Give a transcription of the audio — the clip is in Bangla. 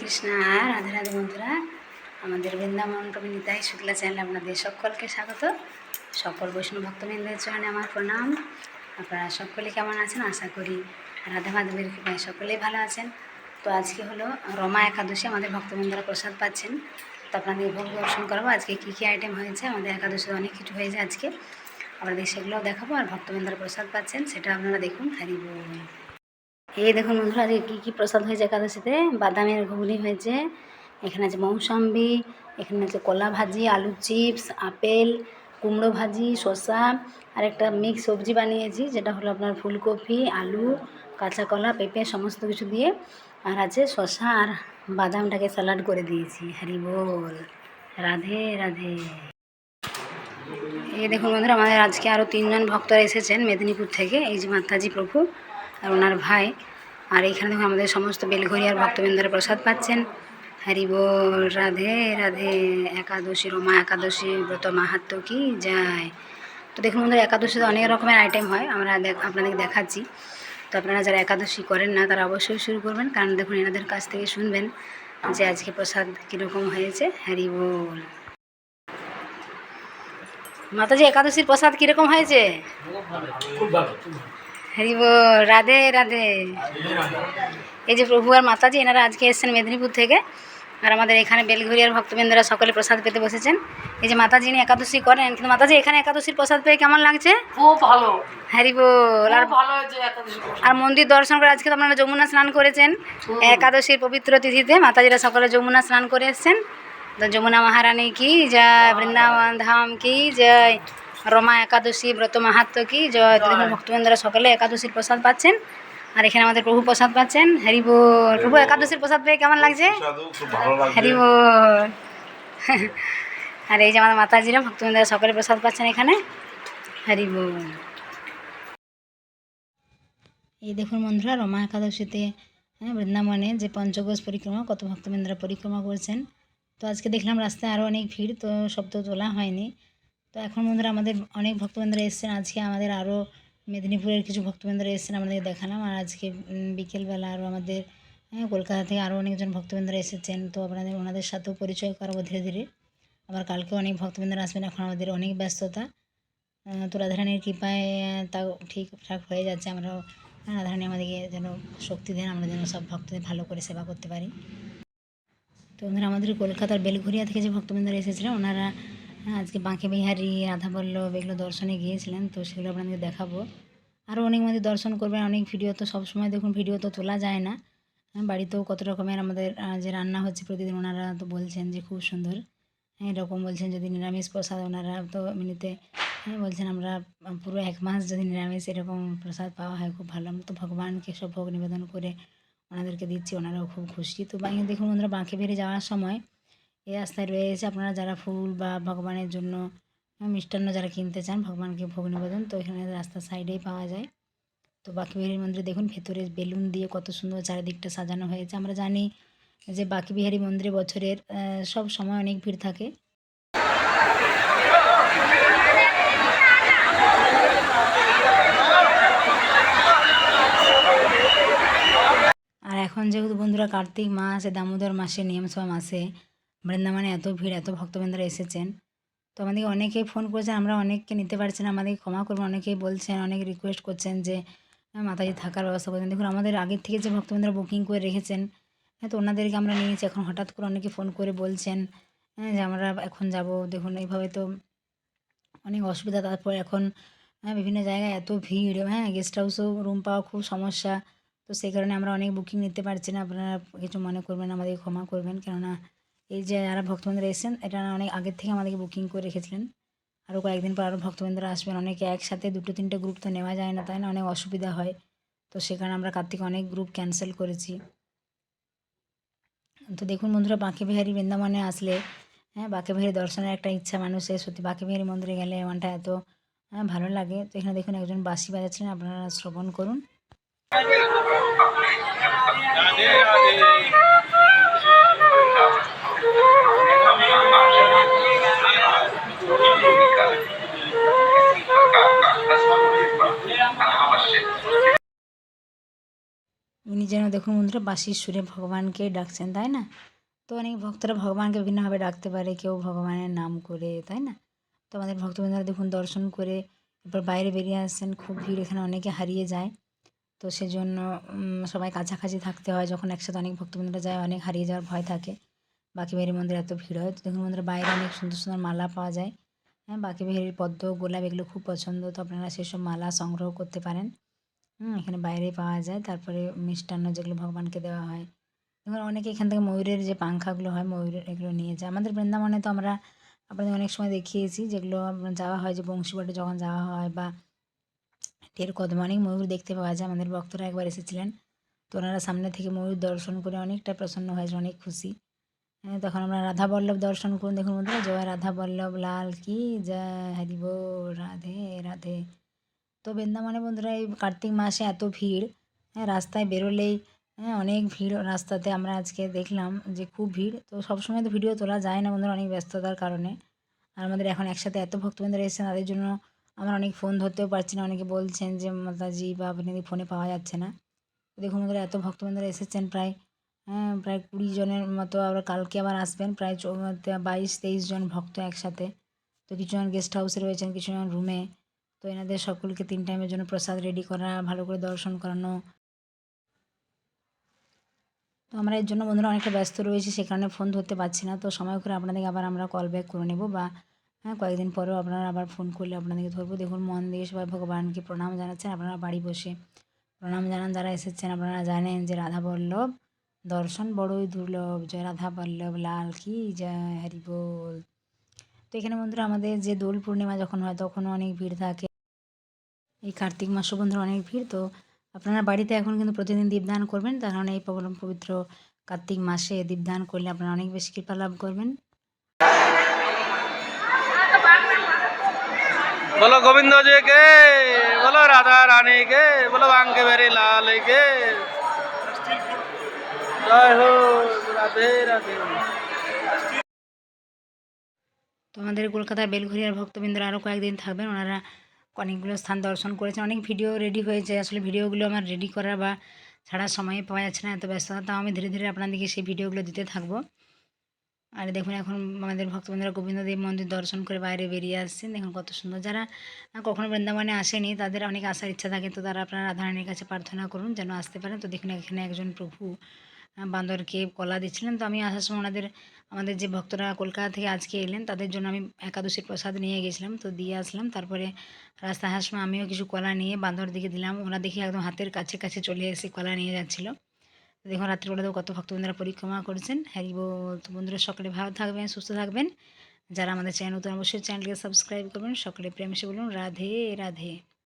কৃষ্ণ আর রাধে রাধে বন্ধুরা। আমাদের বৃন্দাবন কবি নিতাই শুক্লা চ্যানেল আপনাদের সকলকে স্বাগত। সকল বৈষ্ণব ভক্তবৃন্দের চরণে আমার প্রণাম। আপনারা সকলে কেমন আছেন? আশা করি রাধা মাধবের কৃপায় সকলেই ভালো আছেন। তো আজকে হলো রমা একাদশী, আমাদের ভক্তবৃন্দরা প্রসাদ পাচ্ছেন। তো আপনাদের ভোগ দর্শন করাবো। আজকে কী কী আইটেম হয়েছে? আমাদের একাদশীতে অনেক কিছু হয়েছে আজকে। আপনাদের সেগুলোও দেখাবো আর ভক্তবৃন্দরা প্রসাদ পাচ্ছেন, সেটা আপনারা দেখুন। হারি বল। এই দেখুন বন্ধুরা আজকে কী কী প্রসাদ হয়েছে একাদশীতে? বাদামের ঘুগনি হয়েছে, এখানে আছে মৌসম্বি, এখানে আছে কলা ভাজি, আলু চিপস, আপেল, কুমড়ো ভাজি, শসা, আর একটা মিক্স সবজি বানিয়েছি, যেটা হলো আপনার ফুলকপি, আলু, কাঁচা কলা, পেঁপে, সমস্ত কিছু দিয়ে। আর আছে শসা আর বাদামটাকে স্যালাড করে দিয়েছি। হরি বল। রাধে রাধে। এই দেখুন বন্ধুরা, আমাদের আজকে আরও তিনজন ভক্তরা এসেছেন মেদিনীপুর থেকে, এই যে মাতাজি প্রভু। আর ওনার ভাই। আর এইখানে দেখুন আমাদের সমস্ত বেলঘরিয়ার ভক্তবৃন্দরা প্রসাদ পাচ্ছেন। হরি বল, রাধে রাধে, একাদশী, রমা একাদশী, ব্রত মাহাত্ম কি যায়? তো দেখুন বন্ধুরা, একাদশীতে অনেক রকমের আইটেম হয়, আমরা আপনাদের দেখাচ্ছি। তো আপনারা যারা একাদশী করেন না, তারা অবশ্যই শুরু করবেন। কারণ দেখুন, এনাদের কাছ থেকে শুনবেন যে আজকে প্রসাদ কীরকম হয়েছে। হ্যারি বল। মাতাজি, একাদশীর প্রসাদ কীরকম হয়েছে? খুব ভালো। ভালো রাধে রাধে। এই যে প্রভু আর মাতাজি এনারা আজকে এসেছেন মেদিনীপুর থেকে আর আমাদের এখানে বেলঘরিয়ার ভক্তবৃন্দরা সকলে প্রসাদ পেতে বসেছেন। এই যে মাতাজি ইনি একাদশী করেন কিন্তু মাতাজি এখানে একাদশীর প্রসাদ পেয়ে কেমন লাগছে? খুব ভালো। হরি বল আর ভালো। আর মন্দির দর্শন করে আজকে তো আপনারা যমুনা স্নান করেছেন। একাদশীর পবিত্র তিথিতে মাতাজিরা সকলে যমুনা স্নান করে এসছেন। তো যমুনা মহারানী কি জয় বৃন্দাবন ধাম কি জয়। রমা একাদশী ব্রত মাহাত্ম কি জয় দেখুন ভক্তবৃন্দরা সকলে একাদশীর প্রসাদ পাচ্ছেন। আর এখানে আমাদের প্রভু প্রসাদ পাচ্ছেন। হরি বল। প্রভু একাদশীর প্রসাদ পেয়ে কেমন লাগছে? হরি বল। আর এই যে আমাদের মাতাজিরা ভক্তবৃন্দরা সকলে প্রসাদ পাচ্ছেন এখানে। হরি বল। এই দেখুন বন্ধুরা রমা একাদশীতে হ্যাঁ বৃন্দাবনে যে পঞ্চগোষ পরিক্রমা কত ভক্তবৃন্দরা পরিক্রমা করছেন। তো আজকে দেখলাম রাস্তায় আরও অনেক ভিড় তো শব্দ তোলা হয়নি। তো এখন বন্ধুরা আমাদের অনেক ভক্তবৃন্দরা এসেছেন। আজকে আমাদের আরও মেদিনীপুরের কিছু ভক্তবৃন্দরা এসেছেন আমাদের দেখালাম। আর আজকে বিকেলবেলা আরও আমাদের হ্যাঁ, কলকাতা থেকে আরও অনেকজন ভক্তবৃন্দরা এসেছেন। তো আপনাদের ওনাদের সাথেও পরিচয় করাবো ধীরে ধীরে। আবার কালকেও অনেক ভক্তবৃন্দরা আসবেন। এখন আমাদের অনেক ব্যস্ততা। তো রাধারানীর কৃপায় তাও ঠিকঠাক হয়ে যাচ্ছে। আমরাও হ্যাঁ, রাধারানী আমাদেরকে যেন শক্তি দেন। আমরা যেন সব ভক্তদের ভালো করে সেবা করতে পারি। তো ওনারা আমাদের কলকাতার বেলঘরিয়া থেকে যে ভক্তবৃন্দরা এসেছিলেন ওনারা হ্যাঁ, আজকে বাঁকে বিহারি রাধাবল্লভ এগুলো দর্শনে গিয়েছিলেন তো সেগুলো আপনাদেরকে দেখাবো। আরও অনেক মন্দির দর্শন করবেন অনেক ভিডিও তো সবসময় দেখুন ভিডিও তো তোলা যায় না। হ্যাঁ, বাড়িতেও কত রকমের আমাদের যে রান্না হচ্ছে প্রতিদিন ওনারা তো বলছেন যে খুব সুন্দর। হ্যাঁ এরকম বলছেন যদি নিরামিষ প্রসাদ ওনারা তো এমনিতে হ্যাঁ বলছেন আমরা পুরো এক মাস যদি নিরামিষ এরকম প্রসাদ পাওয়া হয় খুব ভালো। আমরা তো ভগবানকে সব ভোগ নিবেদন করে ওনাদেরকে দিচ্ছি ওনারাও খুব খুশি। তো দেখুন ওনারা বাঁকে বেরিয়ে যাওয়ার সময় এই রাস্তায় রয়েছে আপনারা যারা ফুল বা ভগবানের জন্য মিষ্টান্ন যারা কিনতে চান, ভগবানকে ভোগ নিবেদন। তো এখানে রাস্তার সাইডেই পাওয়া যায়। তো বাকি বিহারী মন্দিরে দেখুন, ভেতরে বেলুন দিয়ে কত সুন্দর চারিদিকটা সাজানো হয়েছে। আমরা জানি যে বাকি বিহারী মন্দিরে বছরের সব সময় অনেক ভিড় থাকে। আর এখন যেহেতু বন্ধুরা কার্তিক মাস, দামোদর মাসে নিয়মসভা মাসে বৃন্দাবনে এত ভিড়, এত ভক্তবৃন্দরা এসেছেন। তো আমাদেরকে অনেকেই ফোন করেছেন, আমরা অনেককে নিতে পারছি না, আমাদেরকে ক্ষমা করবেন, অনেকেই বলছেন, অনেক রিকোয়েস্ট করছেন যে মাতাজি থাকার ব্যবস্থা করছেন দেখুন, আমাদের আগের থেকে যে ভক্তবৃন্দরা বুকিং করে রেখেছেন হ্যাঁ তো ওনাদেরকে আমরা নিয়েছি। এখন হঠাৎ করে অনেকে ফোন করে বলছেন হ্যাঁ যে আমরা এখন যাব। দেখুন, এইভাবে তো অনেক অসুবিধা। তারপর এখন হ্যাঁ বিভিন্ন জায়গায় এত ভিড় হ্যাঁ গেস্ট হাউসেও রুম পাওয়া খুব সমস্যা। তো সেই কারণে আমরা অনেক বুকিং নিতে পারছি না। আপনারা কিছু মনে করবেন আমাদের ক্ষমা করবেন। কেননা এই যে যারা ভক্তবৃন্দরা এসেছেন এটা অনেক আগের থেকে আমাদেরকে বুকিং করে রেখেছিলেন। আরও কয়েকদিন পর আরও ভক্তবৃন্দরা আসবেন। অনেকে একসাথে দুটো তিনটে গ্রুপ তো নেওয়া যায় না তাই না? অনেক অসুবিধা হয়। তো সেখানে আমরা কার্তিক অনেক গ্রুপ ক্যান্সেল করেছি। তো দেখুন বন্ধুরা বাঁকে বিহারী বৃন্দাবনে আসলে হ্যাঁ বাঁকে বিহারী দর্শনের একটা ইচ্ছা মানুষের। সত্যি বাঁকে বিহারী মন্দিরে গেলে মনটা এত হ্যাঁ, ভালো লাগে। তো এখানে দেখুন একজন বাঁশি বাজাচ্ছেন আপনারা শ্রবণ করুন। যেন দেখুন বন্ধুরা বাঁশির সুরে ভগবানকে ডাকছেন, তাই না? তো অনেক ভক্তরা ভগবানকে বিভিন্নভাবে ডাকতে পারে, কেউ ভগবানের নাম করে, তাই না? তো আমাদের ভক্তবৃন্দরা দেখুন দর্শন করে এরপর বাইরে বেরিয়ে আসছেন, খুব ভিড়, এখানে অনেকে হারিয়ে যায়। তো সেজন্য সবাই কাছাকাছি থাকতে হয়, যখন একসাথে অনেক ভক্তবৃন্দরা যায়, অনেক হারিয়ে যাওয়ার ভয় থাকে। বাকি বাড়ির মন্দিরে এত ভিড় হয়। তো দেখুন বন্ধুরা, বাইরে অনেক সুন্দর সুন্দর মালা পাওয়া যায়। হ্যাঁ বাকি বিহারির পদ্ম, গোলাপ এগুলো খুব পছন্দ। তো আপনারা সেসব মালা সংগ্রহ করতে পারেন। হুম এখানে বাইরে পাওয়া যায়। তারপরে মিষ্টান্ন যেগুলো ভগবানকে দেওয়া হয়। দেখুন অনেকে এখান থেকে ময়ূরের যে পাংখাগুলো হয় ময়ূরের এগুলো নিয়ে যায়। আমাদের বৃন্দাবনে তো আমরা আপনাদের অনেক সময় দেখিয়েছি যেগুলো যাওয়া হয় যে বংশীবাটে যখন যাওয়া হয় বা টের কদমে অনেক ময়ূর দেখতে পাওয়া যায়। আমাদের ভক্তরা একবার এসেছিলেন তো ওনারা সামনে থেকে ময়ূর দর্শন করে অনেকটা প্রসন্ন হয়েছে অনেক খুশি। হ্যাঁ, তখন আমরা রাধা বল্লভ দর্শন করুন। দেখুন বন্ধুরা জয় রাধা বল্লভ লাল কি জয় হরিব রাধে রাধে তো বৃন্দাবনে বন্ধুরা এই কার্তিক মাসে এত ভিড় হ্যাঁ রাস্তায় বেরোলেই হ্যাঁ অনেক ভিড় রাস্তাতে আমরা আজকে দেখলাম যে খুব ভিড়। তো সবসময় তো ভিডিও তোলা যায় না বন্ধুরা অনেক ব্যস্ততার কারণে। আর আমাদের এখন একসাথে এত ভক্তবৃন্দরা এসেছেন, তাদের জন্য আমরা অনেক ফোন ধরতেও পারছি না। অনেকে বলছেন যে, মাতাজি বা আপনাদের ফোনে পাওয়া যাচ্ছে না। দেখুন বন্ধুরা, এত ভক্তবৃন্দরা এসেছেন প্রায় হ্যাঁ প্রায় কুড়ি জনের মতো আবার কালকে আবার আসবেন। প্রায় বাইশ, তেইশ জন ভক্ত একসাথে। তো কিছুজন গেস্ট হাউসে রয়েছেন, কিছুজন রুমে। তো এনাদের সকলকে তিন টাইমের জন্য প্রসাদ রেডি করা, ভালো করে দর্শন করানো। তো আমরা এর জন্য বন্ধুরা অনেকটা ব্যস্ত রয়েছি, সে কারণে ফোন ধরতে পারছি না। তো সময় করে আপনাদেরকে আবার আমরা কল ব্যাক করে নেব বা হ্যাঁ কয়েকদিন পরেও আপনারা আবার ফোন করলে আপনাদেরকে ধরবো। দেখুন, মন দিয়ে সবাই ভগবানকে প্রণাম জানাচ্ছেন। আপনারা বাড়ি বসে প্রণাম জানান, যারা এসেছেন আপনারা জানেন যে রাধা বল্লভ দর্শন বড়ই দুর্লভ। জয় রাধা বল্লভ, লাল কি জয়, হরি বল। তো এখানে বন্ধুরা আমাদের যে দোল পূর্ণিমা যখন হয়, তখনও অনেক ভিড় থাকে। এই কার্তিক মাসও বন্ধুরা অনেক ভিড় তো আপনারা বাড়িতে এখন কিন্তু প্রতিদিন দীপদান করবেন। তার কারণে এই পরম পবিত্র কার্তিক মাসে দীপদান করলে আপনারা অনেক বেশি কৃপা লাভ করবেন। বলো গোবিন্দ যে কে বলো রাধা রানী কে বলো বাঙ্কে বেরি লাল কে। জয় হো রাধে রাধে। তো আমাদের কলকাতার বেলঘরিয়ার ভক্তবৃন্দরা আরও কয়েকদিন থাকবেন ওনারা অনেকগুলো স্থান দর্শন করেছেন অনেক ভিডিও রেডি হয়েছে। আসলে ভিডিওগুলো আমার রেডি করা বা ছাড়ার সময় পাওয়া যাচ্ছে না এত ব্যস্ততা, তাও আমি ধীরে ধীরে আপনাদেরকে সেই ভিডিওগুলো দিতে থাকব। আর দেখুন, এখন আমাদের ভক্তবৃন্দরা গোবিন্দদেব মন্দির দর্শন করে বাইরে বেরিয়ে আসছেন। দেখুন কত সুন্দর। যারা কখনো বৃন্দাবনে আসেনি, তাদের অনেক আসার ইচ্ছা থাকে, তো তারা আপনারা রাধারানীর কাছে প্রার্থনা করুন যেন আসতে পারেন। তো দেখুন, এখানে একজন প্রভু বান্দরকে কলা দিচ্ছিলেন। তো আমি আসার সময় ওনাদের, আমাদের যে ভক্তরা কলকাতা থেকে আজকে এলেন, তাদের জন্য আমি একাদশীর প্রসাদ নিয়ে গেছিলাম। তো দিয়ে আসলাম, তারপরে রাস্তায় আসার সময় আমিও কিছু কলা নিয়ে বান্দর দিকে দিলাম। ওরা দেখি একদম হাতের কাছে কাছে চলে এসে কলা নিয়ে যাচ্ছিল। তো দেখুন, রাত্রিবেলাতেও কত ভক্তবৃন্দরা পরিক্রমা করেছেন। হ্যারি তো বন্ধুরা, সকলে ভালো থাকবেন, সুস্থ থাকবেন। যারা আমাদের চ্যানেল নতুন, অবশ্যই চ্যানেলকে সাবস্ক্রাইব করবেন। সকলে প্রেম সে বলুন, রাধে রাধে।